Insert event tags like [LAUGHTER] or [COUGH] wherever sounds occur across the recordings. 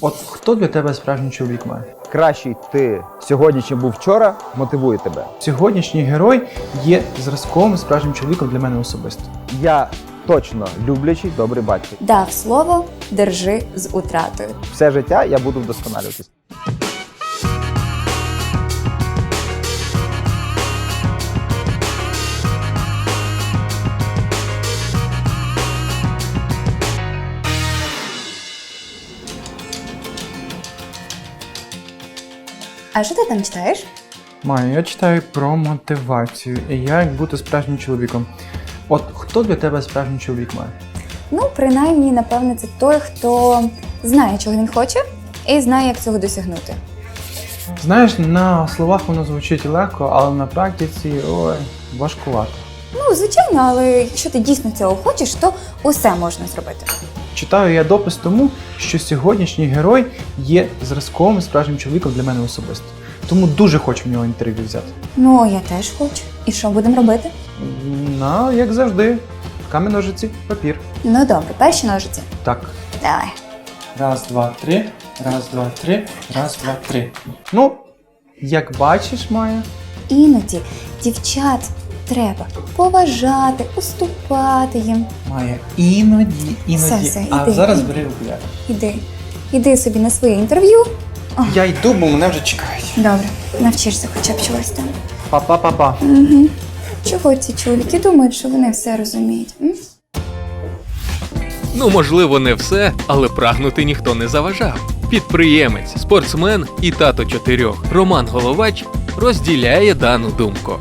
От хто для тебе справжній чоловік має? Кращий ти сьогодні, чим був вчора, мотивує тебе. Сьогоднішній герой є зразковим справжнім чоловіком для мене особисто. Я точно люблячий, добрий батько. Дав слово, держи з утратою. Все життя я буду вдосконалюватись. А що ти там читаєш? Маю, я читаю про мотивацію і як бути справжнім чоловіком. От хто для тебе справжній чоловік має? Ну, принаймні, напевне, це той, хто знає, чого він хоче, і знає, як цього досягнути. Знаєш, на словах воно звучить легко, але на практиці ой, важкувато. Ну, звичайно, але якщо ти дійсно цього хочеш, то усе можна зробити. Читаю я допис тому, що сьогоднішній герой є зразковим справжнім чоловіком для мене особисто. Тому дуже хочу в нього інтерв'ю взяти. Ну, я теж хочу. І що будемо робити? На, як завжди, камінь, ножиці, папір. Ну добре, перші ножиці. Так. Давай. Раз, два, три. Раз, два, три. Раз, два, три. Ну, як бачиш, Майя, Іноді дівчат треба поважати, уступати їм. Майя, іноді, іноді. Все, все, а іди, зараз іди. бери окуляри. Іди, іди собі на своє інтерв'ю. Я йду, бо мене вже чекають. Добре, навчишся хоча б чогось там. Па-па-па-па. Угу. Чого ці чоловіки думають, що вони все розуміють? М? Ну, можливо, не все, але прагнути ніхто не заважав. Підприємець, спортсмен і тато чотирьох Роман Головач розділяє дану думку.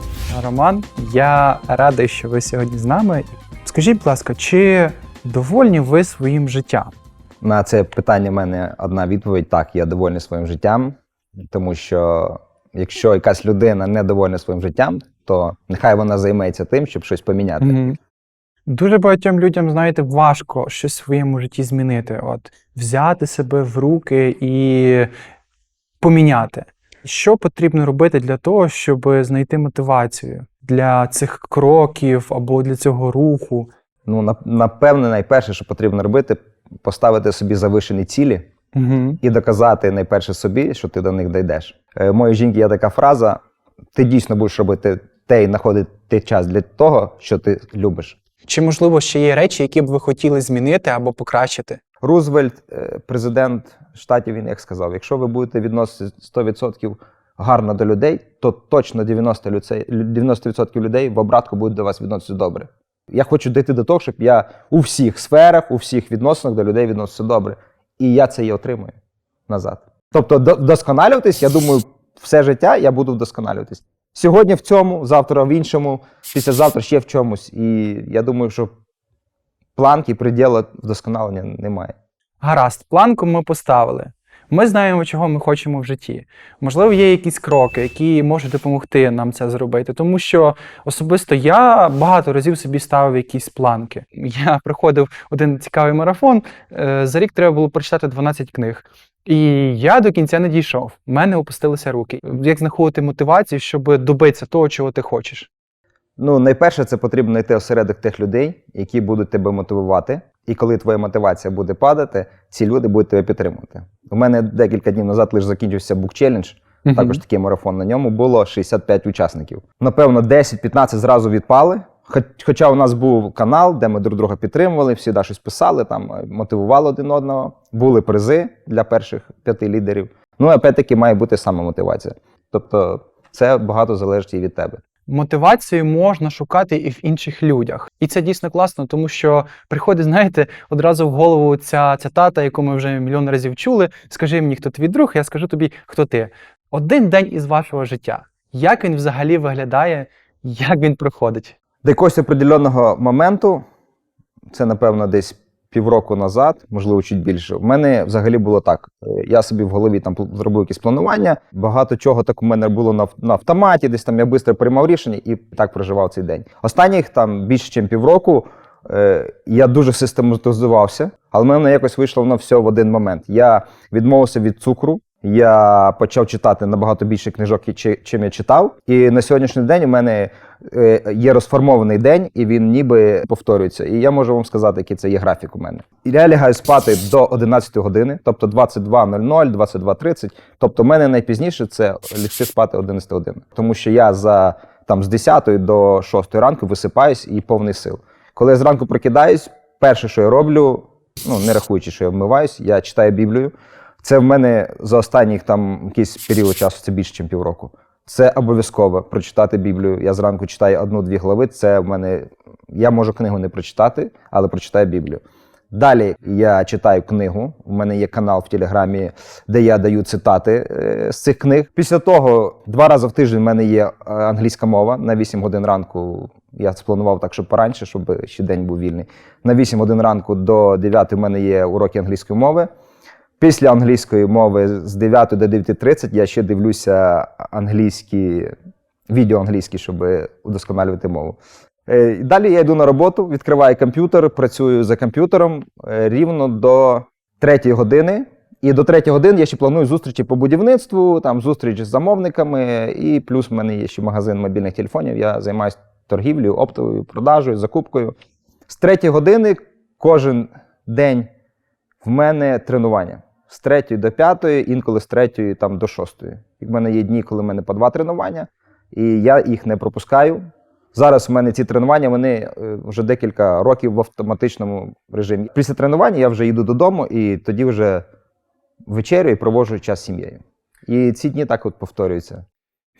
Роман, я радий, що ви сьогодні з нами. Скажіть, будь ласка, чи довольні ви своїм життям? На це питання в мене одна відповідь: так, я довольний своїм життям, тому що якщо якась людина недовольна своїм життям, то нехай вона займеться тим, щоб щось поміняти. Угу. Дуже багатьом людям, знаєте, важко щось в своєму житті змінити. От взяти себе в руки і поміняти. Що потрібно робити для того, щоб знайти мотивацію для цих кроків або для цього руху? Ну, напевне, найперше, що потрібно робити, поставити собі завишені цілі Угу. і доказати найперше собі, що ти до них дійдеш. Е, моєї жінки є така фраза: ти дійсно будеш робити те і знаходити час для того, що ти любиш. Чи можливо ще є речі, які б ви хотіли змінити або покращити? Рузвельт, е, президент штатів, він як сказав: якщо ви будете відносити 100% гарно до людей, то точно 90%, люцей- 90% людей в обратку будуть до вас відноситися добре. Я хочу дійти до того, щоб я у всіх сферах, у всіх відносинах до людей відносився добре. І я це і отримую назад. Тобто, до- вдосконалюватись, я думаю, все життя я буду вдосконалюватись. Сьогодні в цьому, завтра в іншому, післязавтра ще в чомусь. І я думаю, що планки, приділу вдосконалення немає. Гаразд, планку ми поставили. Ми знаємо, чого ми хочемо в житті. Можливо, є якісь кроки, які можуть допомогти нам це зробити. Тому що особисто я багато разів собі ставив якісь планки. Я проходив один цікавий марафон. е, За рік треба було прочитати 12 книг. І я до кінця не дійшов. У мене опустилися руки. Як знаходити мотивацію, щоб добитися того, чого ти хочеш? Ну, найперше, це потрібно знайти осередок тих людей, які будуть тебе мотивувати. І коли твоя мотивація буде падати, ці люди будуть тебе підтримувати. У мене декілька днів назад лише закінчився бук челендж. Також такий марафон. На ньому було 65 учасників. Напевно, 10-15 зразу відпали. Хоч- Хоча у нас був канал, де ми друг друга підтримували, всі да, щось писали, там е, мотивували один одного. Були призи для перших п'яти лідерів. Ну, опять-таки має бути саме мотивація. Тобто, це багато залежить і від тебе. Мотивацію можна шукати і в інших людях. І це дійсно класно, тому що приходить, знаєте, одразу в голову ця цитата, яку ми вже мільйон разів чули. Скажи мені, хто твій друг, я скажу тобі, хто ти. Один день із вашого життя. Як він взагалі виглядає, як він проходить? До якогось определеного моменту, це напевно десь півроку назад, можливо, чуть більше. У мене взагалі було так. Е, Я собі в голові там зробив якісь планування. Багато чого так у мене було на, на автоматі, десь там я швидко приймав рішення і так проживав цей день. Останніх там більше, ніж півроку. е, Я дуже систематизувався, але в мене якось вийшло воно все в один момент. Я відмовився від цукру, Я почав читати набагато більше книжок, чи- чим я читав. І на сьогоднішній день у мене е, є розформований день, і він ніби повторюється. І я можу вам сказати, який це є графік у мене. І я лягаю спати до 11 години, тобто 22.00, 22.30. Тобто, у мене найпізніше це лягти спати 11 годин. Тому що я за там з 10 до 6 ранку висипаюсь і повний сил. Коли я зранку прокидаюсь, перше, що я роблю, ну не рахуючи, що я вмиваюсь, я читаю Біблію. Це в мене за останніх там якийсь період часу, це більше, ніж півроку. Це обов'язково прочитати Біблію. Я зранку читаю одну-дві глави. Це в мене. Я можу книгу не прочитати, але прочитаю Біблію. Далі я читаю книгу. У мене є канал в Телеграмі, де я даю цитати е, з цих книг. Після того два рази в тиждень в мене є е, англійська мова на 8 годин ранку. Я спланував так, щоб пораньше, щоб ще день був вільний. На 8 годин ранку до 9 в мене є уроки англійської мови. Після англійської мови з 9 до 9.30 я ще дивлюся англійські відео англійські, щоб удосконалювати мову. Е, Далі я йду на роботу, відкриваю комп'ютер, працюю за комп'ютером е, рівно до 3 години. І до 3 години я ще планую зустрічі по будівництву, там зустріч з замовниками, і плюс в мене є ще магазин мобільних телефонів. Я займаюся торгівлею, оптовою продажею, закупкою. З 3 години кожен день в мене тренування. З 3 до 5, інколи з 3 там, до 6. І в мене є дні, коли в мене по два тренування, і я їх не пропускаю. Зараз в мене ці тренування вони е, вже декілька років в автоматичному режимі. Після тренування я вже йду додому і тоді вже вечерю і проводжу час з сім'єю. І ці дні так от повторюються.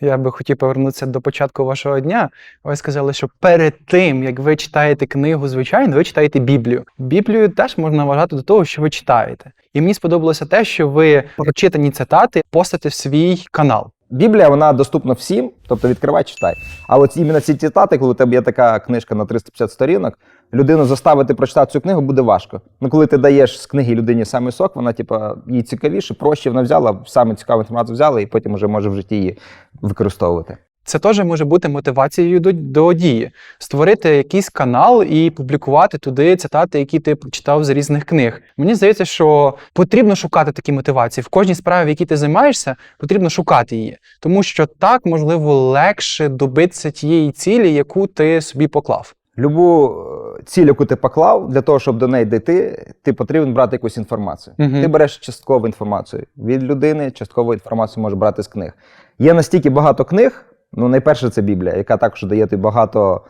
Я би хотів повернутися до початку вашого дня. Ви сказали, що перед тим, як ви читаєте книгу, звичайно, ви читаєте Біблію. Біблію теж можна вважати до того, що ви читаєте. І мені сподобалося те, що ви прочитані цитати постите в свій канал. Біблія вона доступна всім, тобто відкривай, читай. А от іменно ці цитати, коли у тебе є така книжка на 350 сторінок, людину заставити прочитати цю книгу буде важко. Ну, коли ти даєш з книги людині саме сок, вона, типа, їй цікавіше, проще вона взяла, саме цікаву інформацію взяла, і потім вже може в житті її використовувати. Це теж може бути мотивацією до, до дії. Створити якийсь канал і публікувати туди цитати, які ти прочитав з різних книг. Мені здається, що потрібно шукати такі мотивації. В кожній справі, в якій ти займаєшся, потрібно шукати її. Тому що так, можливо, легше добитися тієї цілі, яку ти собі поклав. Любу е, ціль, яку ти поклав, для того, щоб до неї дійти, ти потрібен брати якусь інформацію. Мгм. Ти береш часткову інформацію від людини, часткову інформацію можеш брати з книг. Є настільки багато книг. Ну, найперше, це Біблія, яка також дає тобі багато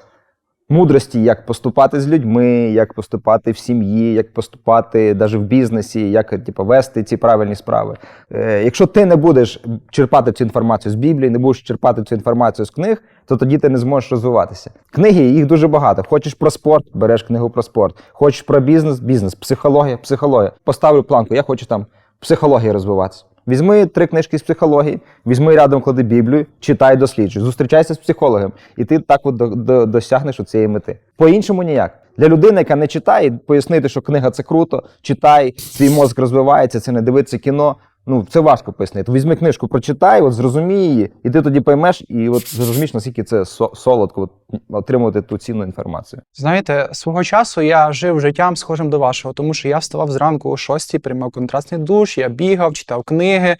мудрості, як поступати з людьми, як поступати в сім'ї, як поступати навіть в бізнесі, як типу, вести ці правильні справи. Е, якщо ти не будеш черпати цю інформацію з Біблії, не будеш черпати цю інформацію з книг, то тоді ти не зможеш розвиватися. Книги їх дуже багато. Хочеш про спорт, береш книгу про спорт. Хочеш про бізнес, бізнес, психологія, психологія. Поставлю планку, я хочу там психології розвиватися. Візьми три книжки з психології, візьми рядом клади Біблію, читай, досліджуй, зустрічайся з психологом, і ти так от до, до, досягнеш цієї мети. По-іншому ніяк. Для людини, яка не читає, пояснити, що книга це круто, читай, твій мозк розвивається, це не дивитися кіно. Ну, це важко пояснити. Візьми книжку, прочитай, от зрозумій її, і ти тоді поймеш, і от зрозумієш, наскільки це со- солодко от, отримувати ту цінну інформацію. Знаєте, свого часу я жив життям схожим до вашого, тому що я вставав зранку о 6, приймав контрастний душ, я бігав, читав книги,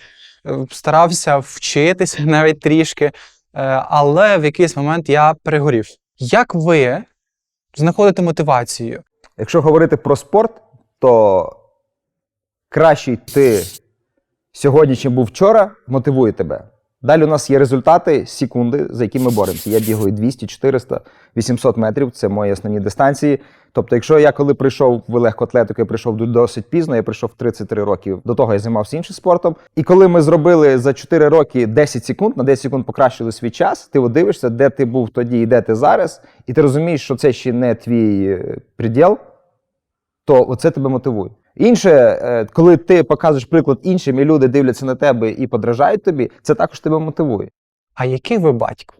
е, старався вчитися [LAUGHS] навіть трішки. Е, Але в якийсь момент я перегорів. Як ви знаходите мотивацію? Якщо говорити про спорт, то краще йти сьогодні, чим був вчора, мотивує тебе. Далі у нас є результати секунди, за які ми боремося. Я бігаю 200, 400, 800 метрів. Це мої основні дистанції. Тобто, якщо я коли прийшов в легкоатлетику, я прийшов досить пізно, я прийшов 33 роки. До того я займався іншим спортом. І коли ми зробили за 4 роки 10 секунд, на 10 секунд покращили свій час, ти дивишся, де ти був тоді і де ти зараз, і ти розумієш, що це ще не твій е, приділ, то оце тебе мотивує. Інше, е, коли ти показуєш приклад іншим, і люди дивляться на тебе і подражають тобі, це також тебе мотивує. А який ви батько?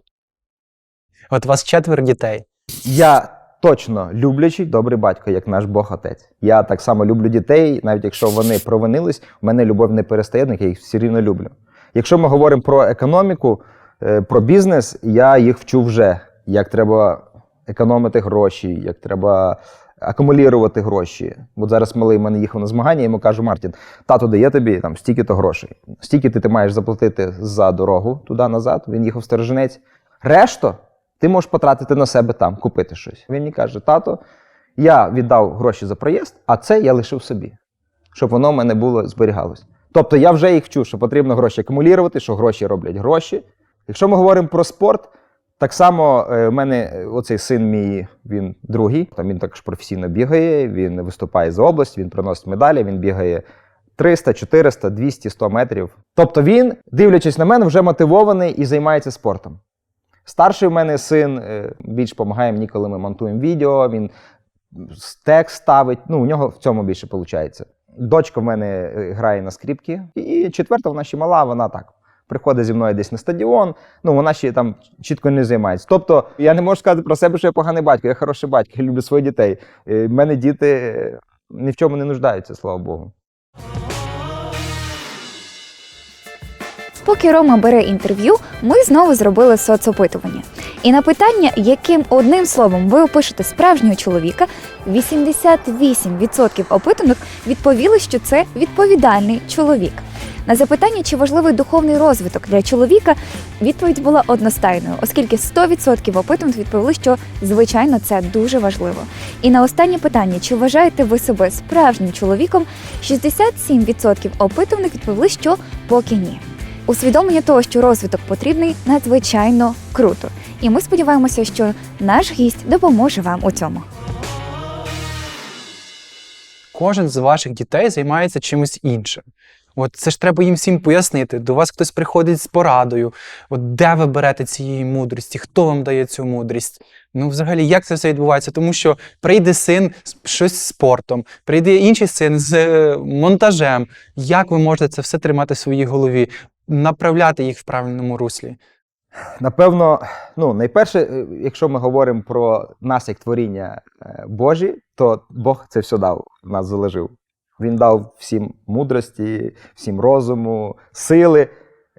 От у вас четверо дітей. Я точно люблячий добрий батько, як наш Бог Отець. Я так само люблю дітей, навіть якщо вони провинились, в мене любов не перестає, я їх все рівно люблю. Якщо ми говоримо про економіку, е, про бізнес, я їх вчу вже, як треба економити гроші, як треба акумулювати гроші. От зараз малий в мене їхав на змагання, я йому кажу, Мартін, тато дає тобі там стільки-то грошей. Стільки ти, ти маєш заплатити за дорогу туди-назад. Він їхав в Сторожинець. Решту ти можеш потратити на себе там, купити щось. Він мені каже: тато, я віддав гроші за проїзд, а це я лишив собі, щоб воно в мене було зберігалось. Тобто я вже їх вчу, що потрібно гроші акумулювати, що гроші роблять гроші. Якщо ми говоримо про спорт, так само е, в мене е, оцей син мій, він другий, там він також професійно бігає, він виступає за область, він приносить медалі, він бігає 300, 400, 200, 100 метрів. Тобто він, дивлячись на мене, вже мотивований і займається спортом. Старший в мене син е, більш допомагає мені, коли ми монтуємо відео, він текст ставить. Ну, у нього в цьому більше виходить. Дочка в мене грає на скрипці, і четверта вона ще мала, вона так. Приходить зі мною десь на стадіон, ну вона ще там чітко не займається. Тобто, я не можу сказати про себе, що я поганий батько, я хороший батько, я люблю своїх дітей. Е, В мене діти е, ні в чому не нуждаються, слава Богу. Поки Рома бере інтерв'ю, ми знову зробили соцопитування. І на питання, яким одним словом ви опишете справжнього чоловіка, 88% опитаних відповіли, що це відповідальний чоловік. На запитання, чи важливий духовний розвиток для чоловіка, відповідь була одностайною, оскільки 100% опитаних відповіли, що звичайно це дуже важливо. І на останнє питання, чи вважаєте ви себе справжнім чоловіком, 67% опитуваних відповіли, що поки ні. Усвідомлення того, що розвиток потрібний, надзвичайно круто. І ми сподіваємося, що наш гість допоможе вам у цьому. Кожен з ваших дітей займається чимось іншим. От це ж треба їм всім пояснити. До вас хтось приходить з порадою. От де ви берете цієї мудрості? Хто вам дає цю мудрість? Ну, взагалі, як це все відбувається? Тому що прийде син з щось спортом, прийде інший син з е, монтажем. Як ви можете це все тримати в своїй голові, направляти їх в правильному руслі? Напевно, ну, найперше, е, якщо ми говоримо про нас як творіння е, Божі, то Бог це все дав, нас залежив. Він дав всім мудрості, всім розуму, сили.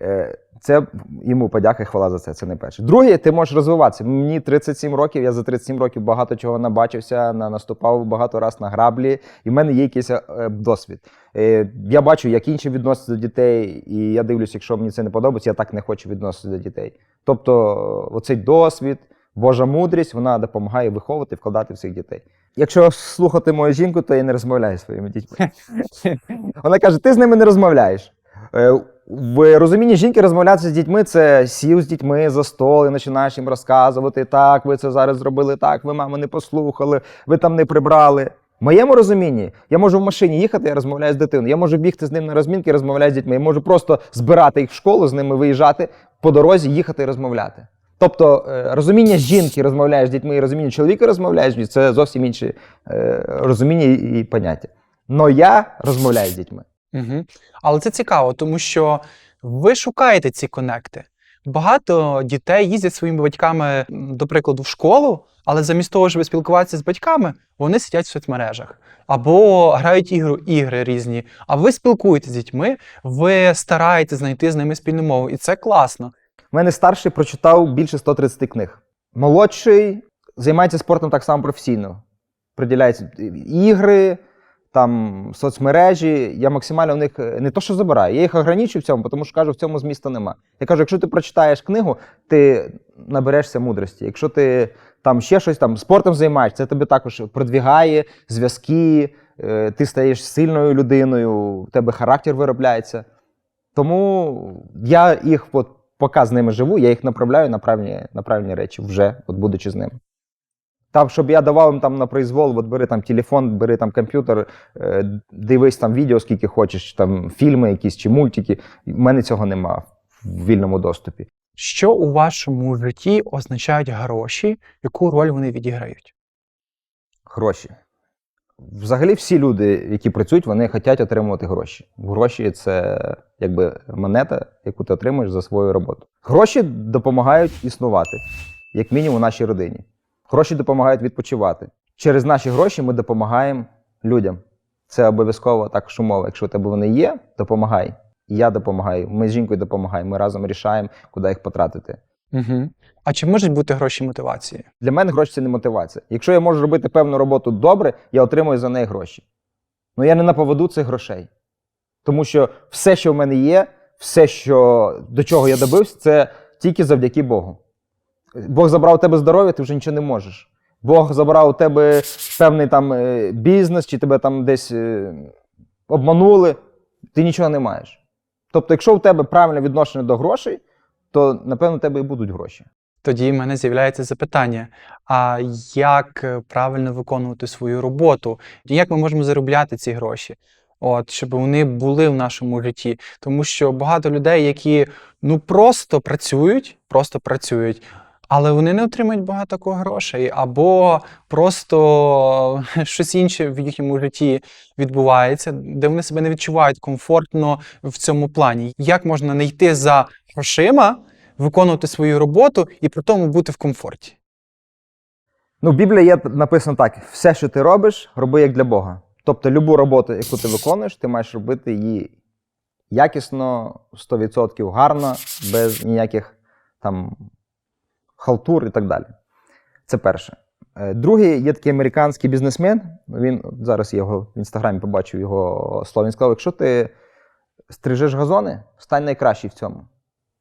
Е, Це йому подяка і хвала за це. Це не перше. Друге, ти можеш розвиватися. Мені 37 років, я за 37 років багато чого набачився, на- наступав багато раз на граблі, і в мене є якийсь е, досвід. Е, Я бачу, як інші відносяться до дітей, і я дивлюсь, якщо мені це не подобається, я так не хочу відноситися до дітей. Тобто, оцей досвід, Божа мудрість, вона допомагає виховувати, вкладати в цих дітей. Якщо слухати мою жінку, то я не розмовляю зі своїми дітьми. [LAUGHS] Вона каже: ти з ними не розмовляєш. Е, В розумінні жінки розмовляти з дітьми це сів з дітьми за стол і починаєш їм розказувати, так, ви це зараз зробили так, ви маму не послухали, ви там не прибрали. В моєму розумінні, я можу в машині їхати, я розмовляю з дитиною. Я можу бігти з ним на розмінки, розмовляю з дітьми. Я можу просто збирати їх в школу, з ними виїжджати по дорозі, їхати і розмовляти. Тобто е, розуміння жінки розмовляєш з дітьми, і розуміння чоловіка розмовляєш це зовсім інші е, розуміння і, поняття. Но я розмовляю з дітьми. Угу. Але це цікаво, тому що ви шукаєте ці конекти. Багато дітей їздять своїми батьками, до прикладу, в школу, але замість того, щоб спілкуватися з батьками, вони сидять в соцмережах або грають ігру, ігри різні. А ви спілкуєтеся з дітьми, ви стараєтесь знайти з ними спільну мову, і це класно. У мене старший прочитав більше 130 книг. Молодший займається спортом так само професійно. Приділяється ігри, там соцмережі. Я максимально в них е, не то, що забираю, я їх ограничую в цьому, тому що кажу, в цьому змісту нема. Я кажу, якщо ти прочитаєш книгу, ти наберешся мудрості. Якщо ти там ще щось там спортом займаєшся, це тебе також продвігає, зв'язки, е, ти стаєш сильною людиною, в тебе характер виробляється. Тому я їх, от, поки з ними живу, я їх направляю на правильні, на правильні речі, вже, от будучи з ними. Там, щоб я давав їм там на произвол, от бери там телефон, бери там комп'ютер, е, дивись там відео, скільки хочеш, чи там фільми якісь чи мультики. У мене цього нема в вільному доступі. Що у вашому житті означають гроші, яку роль вони відіграють? Гроші. Взагалі, всі люди, які працюють, вони хочуть отримувати гроші. Гроші це якби монета, яку ти отримуєш за свою роботу. Гроші допомагають існувати, як мінімум, нашій родині. Гроші допомагають відпочивати. Через наші гроші ми допомагаємо людям. Це обов'язково також умова. Якщо у тебе вони є, допомагай. Я допомагаю. Ми з жінкою допомагаємо. Ми разом рішаємо, куди їх потратити. Угу. А чи можуть бути гроші мотивацією? Для мене гроші це не мотивація. Якщо я можу робити певну роботу добре, я отримую за неї гроші. Ну я не на поводу цих грошей. Тому що все, що в мене є, все, що, до чого я добився, це тільки завдяки Богу. Бог забрав у тебе здоров'я, ти вже нічого не можеш. Бог забрав у тебе певний там е, бізнес, чи тебе там десь е, обманули, ти нічого не маєш. Тобто, якщо у тебе правильне відношення до грошей, то напевно у тебе і будуть гроші. Тоді в мене з'являється запитання: а як е, правильно виконувати свою роботу? Як ми можемо заробляти ці гроші? От, щоб вони були в нашому житті. Тому що багато людей, які ну просто працюють, просто працюють, але вони не отримують багато грошей, або просто [LAUGHS] щось інше в їхньому житті відбувається, де вони себе не відчувають комфортно в цьому плані. Як можна не йти за грошима, виконувати свою роботу і при тому бути в комфорті? Ну, в Біблії є написано так: все, що ти робиш, роби як для Бога. Тобто, любу роботу, яку ти виконуєш, ти маєш робити її якісно, 100% гарно, без ніяких там халтур і так далі. Це перше. Е, Другий є такий американський бізнесмен. Він зараз я його в інстаграмі побачив його слово. Він сказав: якщо ти стрижеш газони, стань найкращий в цьому.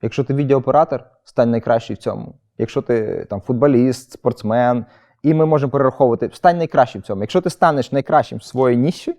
Якщо ти відеооператор, стань найкращий в цьому. Якщо ти там футболіст, спортсмен, і ми можемо перераховувати, стань найкращим в цьому. Якщо ти станеш найкращим в своїй ніші,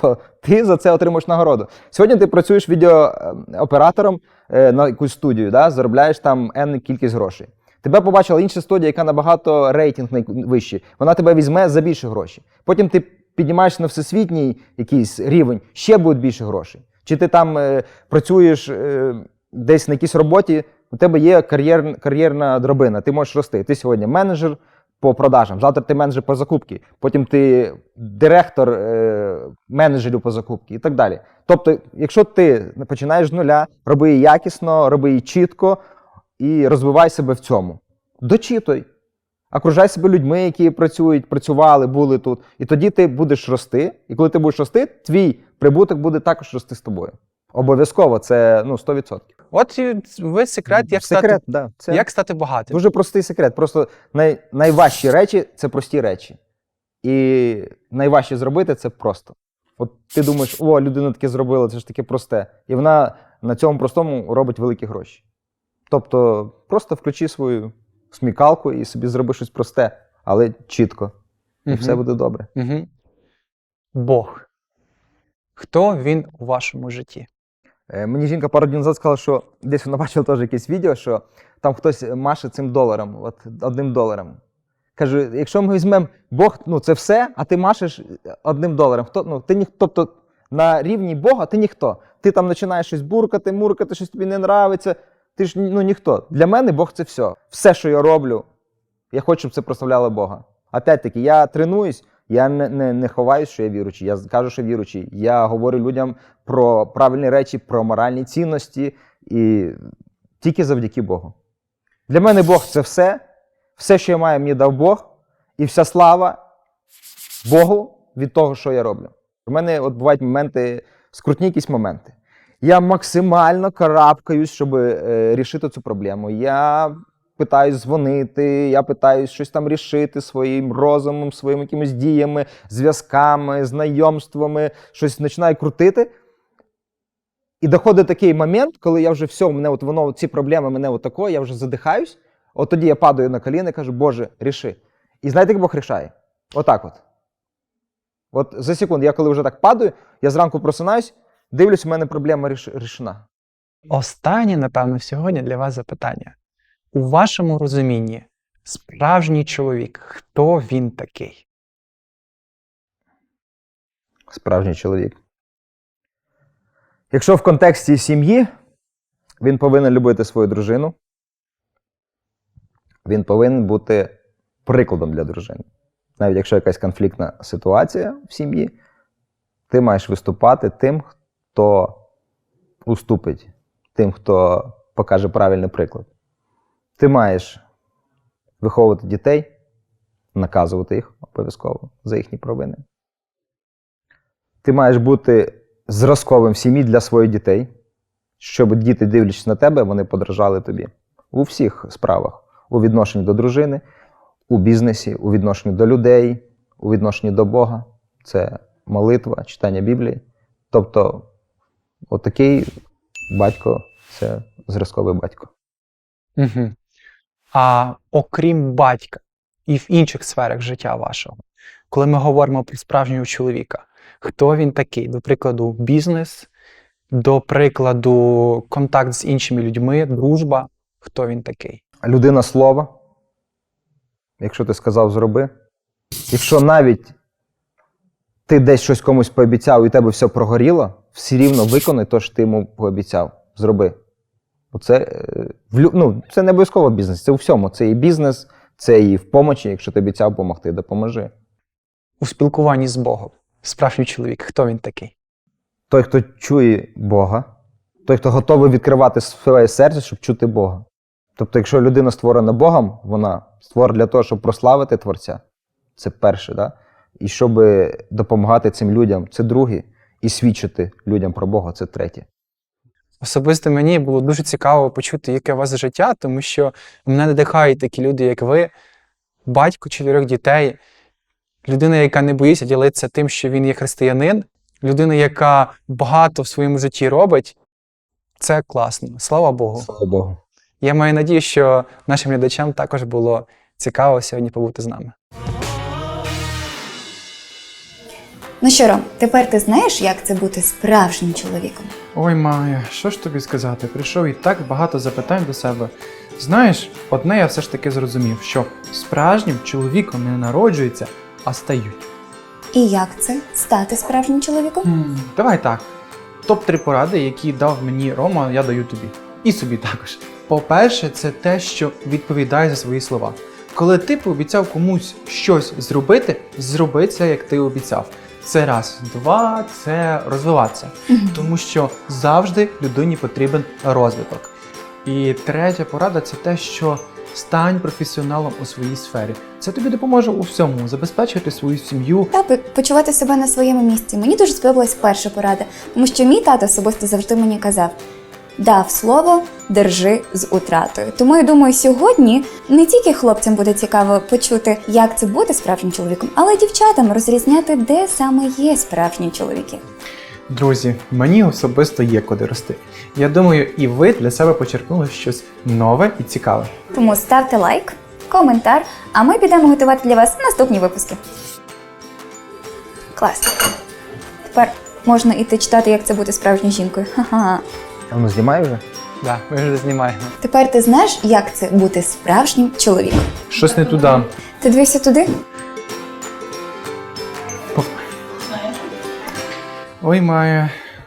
то ти за це отримаєш нагороду. Сьогодні ти працюєш відеооператором е, на якусь студію, да, заробляєш там енну кількість грошей. Тебе побачила інша студія, яка набагато рейтинг найвищий. Вона тебе візьме за більше грошей. Потім ти піднімаєшся на всесвітній якийсь рівень, ще буде більше грошей. Чи ти там е, працюєш е, десь на якійсь роботі, у тебе є кар'єр, кар'єрна дробина, ти можеш рости. Ти сьогодні менеджер по продажам, завтра ти менеджер по закупці, потім ти директор е, менеджерів по закупці і так далі. Тобто, якщо ти починаєш з нуля, роби її якісно, роби її чітко і розвивай себе в цьому. Дочитуй. Окружай себе людьми, які працюють, працювали, були тут. І тоді ти будеш рости. І коли ти будеш рости, твій прибуток буде також рости з тобою. Обов'язково, це ну, 100%. От і весь секрет, як секрет, стати, да, це як стати багатим. дуже простий секрет. Просто най, найважчі речі це прості речі. І найважче зробити це просто. От ти думаєш, о, людина таке зробила, це ж таке просте. І вона на цьому простому робить великі гроші. Тобто, просто включи свою смікалку і собі зроби щось просте, але чітко. І Мгм. все буде добре. Угу. Бог. Хто він у вашому житті? Е, Мені жінка пару днів назад сказала, що десь вона бачила теж якесь відео, що там хтось маше цим доларом, от одним доларом. Кажу, якщо ми візьмемо Бог, ну це все, а ти машеш одним доларом. Хто, ну, ти ніх, тобто на рівні Бога ти ніхто. Ти там починаєш щось буркати, муркати, щось тобі не нравиться. Ти ж ну, ніхто. Для мене Бог це все. Все, що я роблю, я хочу, щоб це прославляло Бога. Опять-таки, я тренуюсь, я не, не, не ховаюсь, що я віруючий. Я кажу, що віруючий. Я говорю людям про правильні речі, про моральні цінності і тільки завдяки Богу. Для мене Бог це все. Все, що я маю, мені дав Бог, і вся слава Богу від того, що я роблю. У мене от бувають моменти, скрутні якісь моменти. Я максимально карабкаюсь, щоб е, рішити цю проблему. Я питаюсь дзвонити, я питаюсь щось там рішити своїм розумом, своїми якимись діями, зв'язками, знайомствами, щось починаю крутити. І доходить такий момент, коли я вже все, мене от воно, ці проблеми мене отако, я вже задихаюсь. От тоді я падаю на коліна і кажу, Боже, ріши. І знаєте, як Бог рішає? Отак от. От за секунду, я коли вже так падаю, я зранку просинаюсь, дивлюсь, у мене проблема рішена. Останнє, напевно, сьогодні для вас запитання. У вашому розумінні, справжній чоловік, хто він такий? Справжній чоловік. Якщо в контексті сім'ї, він повинен любити свою дружину. Він повинен бути прикладом для дружини. Навіть якщо якась конфліктна ситуація в сім'ї, ти маєш виступати тим, хто уступить, тим, хто покаже правильний приклад. Ти маєш виховувати дітей, наказувати їх обов'язково за їхні провини. Ти маєш бути зразковим в сім'ї для своїх дітей, щоб діти, дивлячись на тебе, вони подражали тобі. у всіх справах: у відношенні до дружини, у бізнесі, у відношенні до людей, у відношенні до Бога. Це молитва, читання Біблії. Тобто, отакий батько це зразковий батько. Угу. А окрім батька і в інших сферах життя вашого, коли ми говоримо про справжнього чоловіка, хто він такий? До прикладу, бізнес, до прикладу, контакт з іншими людьми, дружба. Хто він такий? людина слова. Якщо ти сказав, зроби. Якщо навіть ти десь щось комусь пообіцяв і тебе все прогоріло, все рівно виконай те, що ти йому пообіцяв. Зроби. Оце, е, в ну, це не обов'язково бізнес, це у всьому. Це і бізнес, це і в помочі. Якщо ти обіцяв допомогти, допоможи. У спілкуванні з Богом. Справжній чоловік, хто він такий? Той, хто чує Бога, той, хто готовий відкривати своє серце, щоб чути Бога. Тобто, якщо людина створена Богом, вона створена для того, щоб прославити Творця. Це перше, да? і щоб допомагати цим людям, це друге, і свідчити людям про Бога, це третє. Особисто мені було дуже цікаво почути, яке у вас життя, тому що мене надихають такі люди, як ви, батько чотирьох дітей, людина, яка не боїться ділитися тим, що він є християнин, людина, яка багато в своєму житті робить. Це класно. Слава Богу. Слава Богу. Я маю надію, що нашим глядачам також було цікаво сьогодні побути з нами. Ну що, Ром, тепер ти знаєш, як це бути справжнім чоловіком? Ой, Майя, що ж тобі сказати? Прийшов і так багато запитань до себе. Знаєш, одне я все ж таки зрозумів, що справжнім чоловіком не народжуються, а стають. І як це стати справжнім чоловіком? М, Давай так. Топ-3 поради, які дав мені Рома, я даю тобі. І собі також. По-перше, це те, що відповідає за свої слова. Коли ти пообіцяв комусь щось зробити, зроби це, як ти обіцяв. Це раз, два, це розвиватися. Тому що завжди людині потрібен розвиток. І третя порада це те, що стань професіоналом у своїй сфері. Це тобі допоможе у всьому забезпечити свою сім'ю, Та почувати себе на своєму місці. Мені дуже сподобалась перша порада, тому що мій тато особисто завжди мені казав: дав слово, держи з утратою. Тому я думаю, сьогодні не тільки хлопцям буде цікаво почути, як це бути справжнім чоловіком, але й дівчатам розрізняти, де саме є справжні чоловіки. Друзі, мені особисто є куди рости. Я думаю, і ви для себе почерпнули щось нове і цікаве. Тому ставте лайк, коментар, а ми підемо готувати для вас наступні випуски. Клас. Тепер можна іти читати, як це бути справжньою жінкою. Ха-ха. А ну знімай вже? Да, ми вже знімаємо. Тепер ти знаєш, як це бути справжнім чоловіком. Щось не туди. Ти дивишся туди? Ой, Майя,